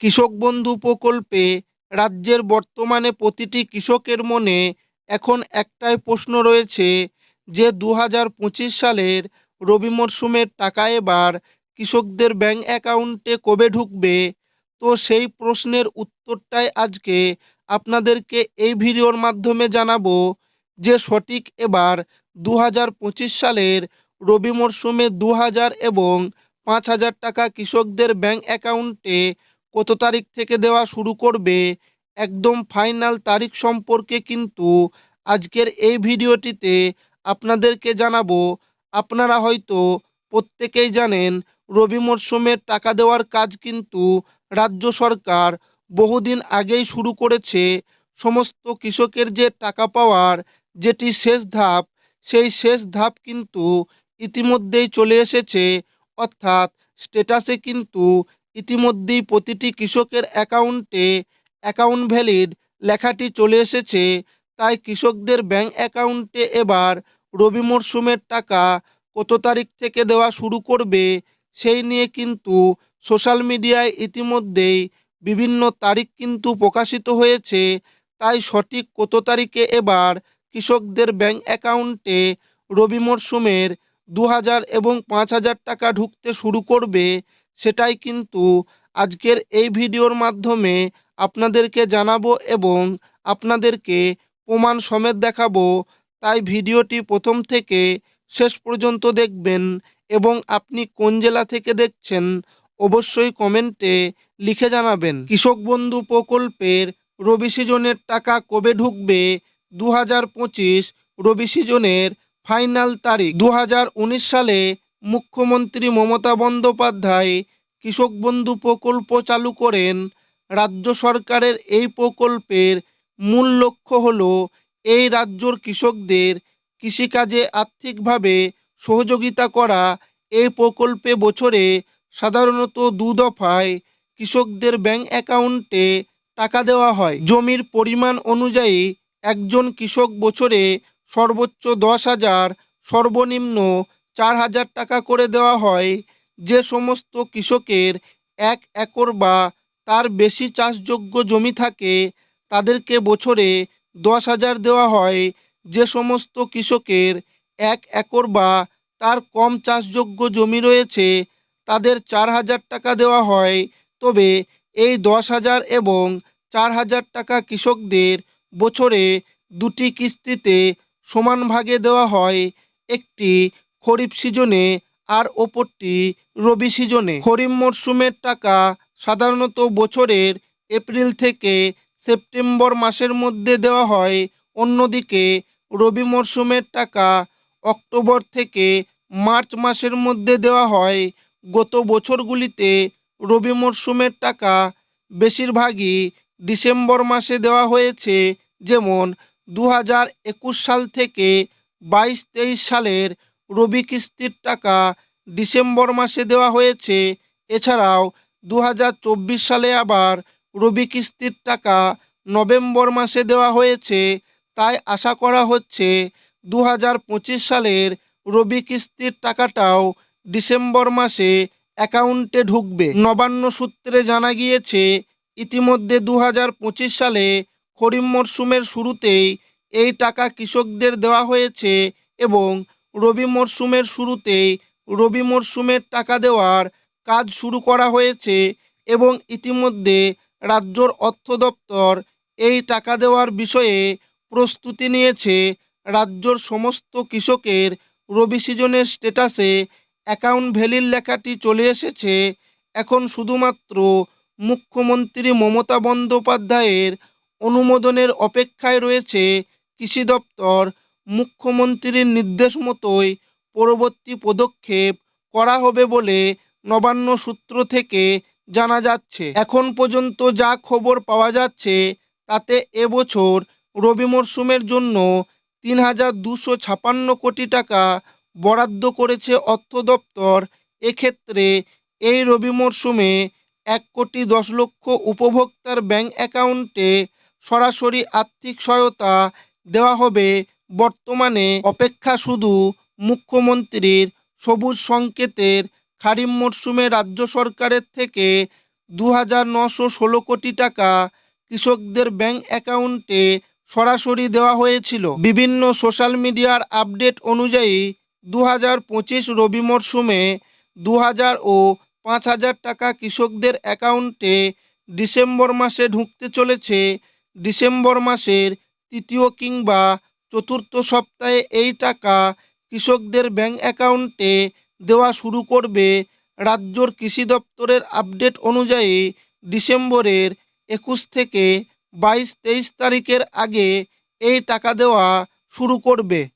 কৃষক বন্ধু প্রকল্পে রাজ্যের বর্তমানে প্রতিটি কৃষকের মনে এখন একটাই প্রশ্ন রয়েছে যে দু হাজার পঁচিশ সালের রবি মরশুমের টাকা এবার কৃষকদের ব্যাংক অ্যাকাউন্টে কবে ঢুকবে? তো সেই প্রশ্নের উত্তরটাই আজকে আপনাদেরকে এই ভিডিওর মাধ্যমে জানাব যে সঠিক এবার দু হাজার পঁচিশ সালের রবি মরশুমে দু হাজার এবং পাঁচ হাজার টাকা কৃষকদের ব্যাংক অ্যাকাউন্টে কত তারিখ থেকে দেওয়া শুরু করবে, একদম ফাইনাল তারিখ সম্পর্কে কিন্তু আজকের এই ভিডিওটিতে আপনাদেরকে জানাব। আপনারা হয়তো প্রত্যেকেই জানেন, রবি মরশুমের টাকা দেওয়ার কাজ কিন্তু রাজ্য সরকার বহুদিন আগেই শুরু করেছে। সমস্ত কৃষকের যে টাকা পাওয়ার যেটি শেষ ধাপ, সেই শেষ ধাপ কিন্তু ইতিমধ্যেই চলে এসেছে। অর্থাৎ স্ট্যাটাসে কিন্তু ইতিমধ্যেই প্রতিটি কৃষকের অ্যাকাউন্টে অ্যাকাউন্ট ভ্যালিড লেখাটি চলে এসেছে, তাই কৃষকদের ব্যাংক অ্যাকাউন্টে এবার রবি মরশুমের টাকা কত তারিখ থেকে দেওয়া শুরু করবে সেই নিয়ে কিন্তু সোশ্যাল মিডিয়ায় ইতিমধ্যেই বিভিন্ন তারিখ কিন্তু প্রকাশিত হয়েছে, তাই সঠিক কত তারিখে এবার কৃষকদের ব্যাংক অ্যাকাউন্টে রবি মরশুমের দু হাজার এবং পাঁচ হাজার টাকা ঢুকতে শুরু করবে সেটাই কিন্তু আজকের এই ভিডিওর মাধ্যমে আপনাদেরকে জানাব এবং আপনাদেরকে প্রমাণ সমেত দেখাবো। তাই ভিডিওটি প্রথম থেকে শেষ পর্যন্ত দেখবেন এবং আপনি কোন জেলা থেকে দেখছেন অবশ্যই কমেন্টে লিখে জানাবেন। কৃষক বন্ধু প্রকল্পের রবি সিজনের টাকা কবে ঢুকবে? দু হাজার পঁচিশ রবি সিজনের ফাইনাল তারিখ। দু হাজার উনিশ সালে মুখ্যমন্ত্রী মমতা বন্দ্যোপাধ্যায় কৃষক বন্ধু প্রকল্প চালু করেন। রাজ্য সরকারের এই প্রকল্পের মূল লক্ষ্য হল এই রাজ্যর কৃষকদের কৃষিকাজে আর্থিকভাবে সহযোগিতা করা। এই প্রকল্পে বছরে সাধারণত দু দফায় কৃষকদের ব্যাংক অ্যাকাউন্টে টাকা দেওয়া হয়। জমির পরিমাণ অনুযায়ী একজন কৃষক বছরে সর্বোচ্চ দশ হাজার সর্বনিম্ন চার হাজার টাকা করে দেওয়া হয়। যে সমস্ত কৃষকের এক একর বা তার বেশি চাষযোগ্য জমি থাকে, তাদেরকে বছরে দশ হাজার দেওয়া হয়। যে সমস্ত কৃষকের এক একর বা তার কম চাষযোগ্য জমি রয়েছে, তাদের চার হাজার টাকা দেওয়া হয়। তবে এই দশ হাজার এবং চার হাজার টাকা কৃষকদের বছরে দুটি কিস্তিতে সমান ভাগে দেওয়া হয়। একটি খরিফ সিজনে আর ওপরটি রবি সিজনে। খরিফ মরশুমের টাকা সাধারণত বছরের এপ্রিল থেকে সেপ্টেম্বর মাসের মধ্যে দেওয়া হয়। অন্যদিকে রবি মরশুমের টাকা অক্টোবর থেকে মার্চ মাসের মধ্যে দেওয়া হয়। গত বছরগুলিতে রবি মরশুমের টাকা বেশিরভাগই ডিসেম্বর মাসে দেওয়া হয়েছে। যেমন দু হাজার একুশ সাল থেকে বাইশ তেইশ সালের রবি কিস্তির টাকা ডিসেম্বর মাসে দেওয়া হয়েছে। এছাড়াও দু হাজার চব্বিশ সালে আবার রবি কিস্তির টাকা নভেম্বর মাসে দেওয়া হয়েছে। তাই আশা করা হচ্ছে দু হাজার পঁচিশ সালের রবি কিস্তির টাকাটাও ডিসেম্বর মাসে অ্যাকাউন্টে ঢুকবে। নবান্ন সূত্রে জানা গিয়েছে, ইতিমধ্যে দু হাজার পঁচিশ সালে খরিফ মরশুমের শুরুতেই এই টাকা কৃষকদের দেওয়া হয়েছে এবং রবি মরশুমের শুরুতেই রবি মরশুমের টাকা দেওয়ার কাজ শুরু করা হয়েছে এবং ইতিমধ্যে রাজ্যর অর্থ দপ্তর এই টাকা দেওয়ার বিষয়ে প্রস্তুতি নিয়েছে রাজ্যর সমস্ত কৃষকের রবি সিজনের স্ট্যাটাসে অ্যাকাউন্ট ভ্যালির লেখাটি চলে এসেছে। এখন শুধুমাত্র মুখ্যমন্ত্রী মমতা বন্দ্যোপাধ্যায়ের অনুমোদনের অপেক্ষায় রয়েছে কৃষি দপ্তর মুখ্যমন্ত্রীর নির্দেশ মতোই পরবর্তী পদক্ষেপ করা হবে বলে নবান্ন সূত্র থেকে জানা যাচ্ছে। এখন পর্যন্ত যা খবর পাওয়া যাচ্ছে, তাতে এবছর রবি মরশুমের জন্য তিন হাজার দুশো ছাপান্ন কোটি টাকা বরাদ্দ করেছে অর্থ দপ্তর। এক্ষেত্রে এই রবি মরশুমে এক কোটি দশ লক্ষ উপভোক্তার ব্যাংক অ্যাকাউন্টে সরাসরি আর্থিক সহায়তা দেওয়া হবে বর্তমানে অপেক্ষা শুধু মুখ্যমন্ত্রীর সবুজ সংকেতের খারিফ মরশুমে রাজ্য সরকারের থেকে দু হাজার নশো ষোলো কোটি টাকা কৃষকদের ব্যাংক অ্যাকাউন্টে সরাসরি দেওয়া হয়েছিল। বিভিন্ন সোশ্যাল মিডিয়ার আপডেট অনুযায়ী দু হাজার পঁচিশ রবি মরশুমে দু হাজার ও পাঁচ হাজার টাকা কৃষকদের অ্যাকাউন্টে ডিসেম্বর মাসে ঢুকতে চলেছে। ডিসেম্বর মাসের তৃতীয় কিংবা চতুর্থ সপ্তাহে এই টাকা কৃষকদের ব্যাংক অ্যাকাউন্টে দেওয়া শুরু করবে। রাজ্যর কৃষি দপ্তরের আপডেট অনুযায়ী ডিসেম্বরের একুশ থেকে বাইশ তেইশ তারিখের আগে এই টাকা দেওয়া শুরু করবে।